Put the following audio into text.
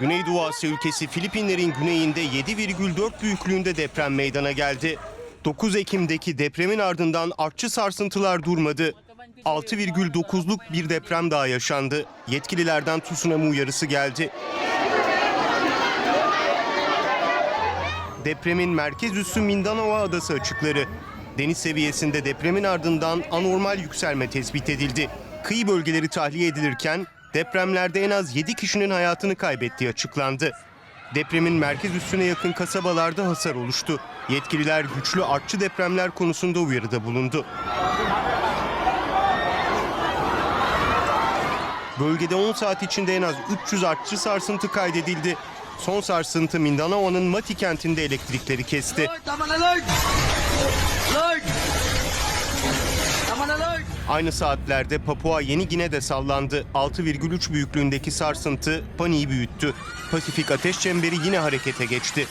Güneydoğu Asya ülkesi Filipinlerin güneyinde 7,4 büyüklüğünde deprem meydana geldi. 9 Ekim'deki depremin ardından artçı sarsıntılar durmadı. 6,9'luk bir deprem daha yaşandı. Yetkililerden tsunami uyarısı geldi. Depremin merkez üssü Mindanao Adası açıkları. Deniz seviyesinde depremin ardından anormal yükselme tespit edildi. Kıyı bölgeleri tahliye edilirken depremlerde en az 7 kişinin hayatını kaybettiği açıklandı. Depremin merkez üssüne yakın kasabalarda hasar oluştu. Yetkililer güçlü artçı depremler konusunda uyarıda bulundu. Bölgede 10 saat içinde en az 300 artçı sarsıntı kaydedildi. Son sarsıntı Mindanao'nun Mati kentinde elektrikleri kesti. Aynı saatlerde Papua Yeni Gine'de sallandı. 6,3 büyüklüğündeki sarsıntı paniği büyüttü. Pasifik Ateş Çemberi yine harekete geçti.